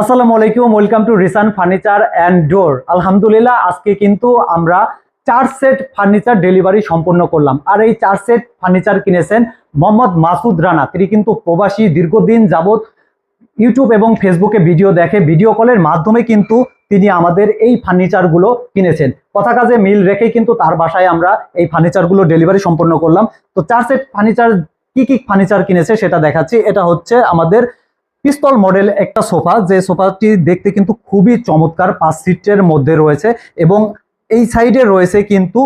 আসসালামু আলাইকুম welcome to Risan furniture and door আলহামদুলিল্লাহ, আজকে কিন্তু আমরা চার সেট ফার্নিচার ডেলিভারি সম্পন্ন করলাম। আর এই চার সেট ফার্নিচার কিনেছেন মোহাম্মদ মাসুদ রানা। তিনি কিন্তু প্রবাসী, দীর্ঘদিন যাবত ইউটিউব এবং ফেসবুকে ভিডিও দেখে, ভিডিও কলের মাধ্যমে কিন্তু তিনি আমাদের এই ফার্নিচারগুলো কিনেছেন। কথা কাজে মিল রেখেই কিন্তু তার বাসায় আমরা এই ফার্নিচারগুলো ডেলিভারি সম্পন্ন করলাম। তো চার সেট ফার্নিচার, কি কি ফার্নিচার কিনেছে সেটা দেখাচ্ছি। এটা হচ্ছে আমাদের পিস্তল মডেল একটা সোফা, যে সোফাটি দেখতে কিন্তু খুবই চমৎকার, পাঁচ সিটের মধ্যে রয়েছে এবং এই সাইডে রয়েছে কিন্তু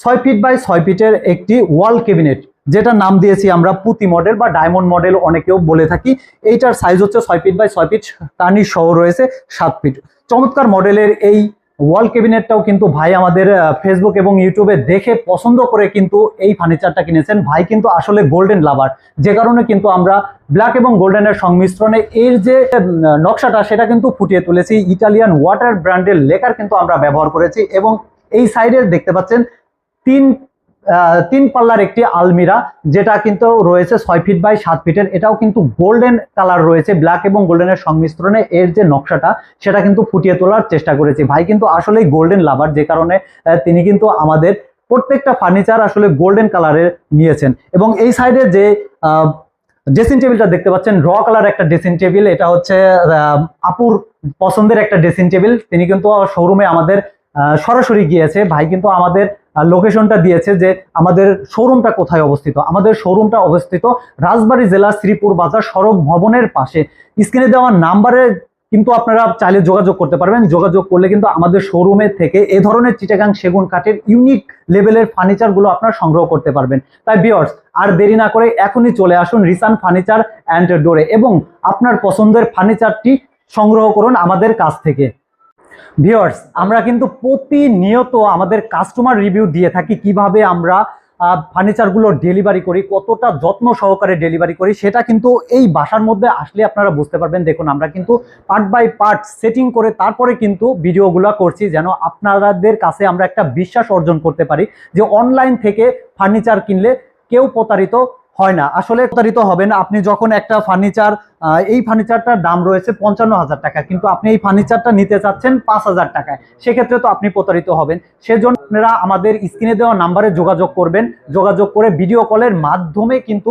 ছয় ফিট বাই ছয় ফিটের একটি ওয়াল ক্যাবিনেট, যেটা নাম দিয়েছি আমরা পুঁতি মডেল বা ডায়মন্ড মডেল অনেকেও বলে থাকি। এইটার সাইজ হচ্ছে ছয় ফিট বাই ছয় ফিট টানি সহ রয়েছে সাত ফিট। চমৎকার মডেলের এই ওয়াল ক্যাবিনেটটাও কিন্তু ভাই আমাদের ফেসবুক এবং ইউটিউবে দেখে পছন্দ করে কিন্তু এই ফার্নিচারটা কিনেছেন। ভাই কিন্তু আসলে গোল্ডেন লাভার যে কারণে কিন্তু আমরা ব্ল্যাক এবং গোল্ডেনের সংমিশ্রণে এর যে নকশাটা সেটা কিন্তু ফুটিয়ে তুলেছি। ইটালিয়ান ওয়াটার ব্র্যান্ডের লেকার কিন্তু আমরা ব্যবহার করেছি এবং এই সাইডে দেখতে পাচ্ছেন তিন তিন পাল্লার একটি আলমিরা, যেটা কিন্তু রয়েছে ছয় ফিট বাই সাত ফিটের এটাও কিন্তু গোল্ডেন কালার রয়েছে ব্ল্যাক এবং গোল্ডেনের সংমিশ্রণে। এর যে নকশাটা, সেটা কিন্তু ফুটিয়ে তোলার চেষ্টা করেছি। ভাই কিন্তু আসলেই গোল্ডেন লাভার যে কারণে তিনি কিন্তু আমাদের প্রত্যেকটা ফার্নিচার আসলে গোল্ডেন কালারের নিয়েছেন। এবং এই সাইডে যে ড্রেসিং টেবিলটা দেখতে পাচ্ছেন র কালার একটা ড্রেসিং টেবিল এটা হচ্ছে আপুর পছন্দের একটা ড্রেসিং টেবিল তিনি কিন্তু শোরুমে আমাদের সরাসরি গিয়েছে। ভাই কিন্তু আমাদের লোকেশনটা দিয়েছে যে আমাদের শোরুমটা কোথায় অবস্থিত। আমাদের শোরুমটা অবস্থিত রাজবাড়ী জেলা শ্রীপুর বাজার সড়ক ভবনের পাশে। স্ক্রিনে দেওয়া নাম্বারে কিন্তু আপনারা চাইলে যোগাযোগ করতে পারবেন। যোগাযোগ করলে কিন্তু আমাদের শোরুমের থেকে এ ধরনের চিটাগাং সেগুন কাঠের ইউনিক লেভেলের ফার্নিচারগুলো আপনারা সংগ্রহ করতে পারবেন। তাই বিয়ার্স আর দেরি না করে এখনই চলে আসুন রিসান ফার্নিচার অ্যান্ড ডোরে এবং আপনার পছন্দের ফার্নিচারটি সংগ্রহ করুন আমাদের কাছ থেকে। ভিউয়ার্স আমরা কিন্তু প্রতিনিয়ত আমাদের কাস্টমার রিভিউ দিয়ে থাকি কীভাবে আমরা ফার্নিচারগুলো ডেলিভারি করি, কতটা যত্ন সহকারে ডেলিভারি করি, সেটা কিন্তু এই বাসার মধ্যে আসলে আপনারা বুঝতে পারবেন। দেখুন, আমরা কিন্তু পার্ট বাই পার্ট সেটিং করে তারপরে কিন্তু ভিডিওগুলো করছি যেন আপনাদের কাছে আমরা একটা বিশ্বাস অর্জন করতে পারি যে অনলাইন থেকে ফার্নিচার কিনলে কেউ প্রতারিত হয় না। আসলে প্রতারিত হবেন আপনি যখন একটা ফার্নিচার এই ফার্নিচারটার দাম রয়েছে পঞ্চান্ন হাজার টাকা, কিন্তু আপনি এই ফার্নিচারটা নিতে চাচ্ছেন পাঁচ হাজার টাকায়। সেক্ষেত্রে তো আপনি প্রতারিত হবেন। সেজন্য আপনারা আমাদের স্ক্রিনে দেওয়া নাম্বারে যোগাযোগ করবেন। যোগাযোগ করে ভিডিও কলের মাধ্যমে কিন্তু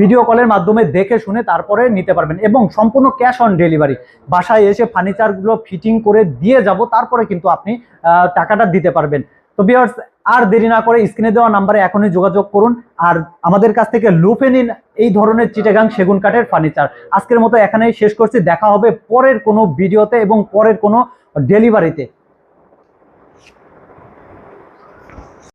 ভিডিও কলের মাধ্যমে দেখে শুনে তারপরে নিতে পারবেন এবং সম্পূর্ণ ক্যাশ অন ডেলিভারি বাসায় এসে ফার্নিচারগুলো ফিটিং করে দিয়ে যাব, তারপরে কিন্তু আপনি টাকাটা দিতে পারবেন। তো বিয়ার্স আর দেরি না করে স্ক্রিনে দেওয়া নাম্বারে এখনই যোগাযোগ করুন। আর আমাদের কাছ থেকে লুফে নিন এই ধরনের চিটাগাং সেগুন কাঠের ফার্নিচার। আজকের মতো এখানেই শেষ করছি। দেখা হবে পরের কোনো ভিডিওতে এবং পরের কোনো ডেলিভারিতে।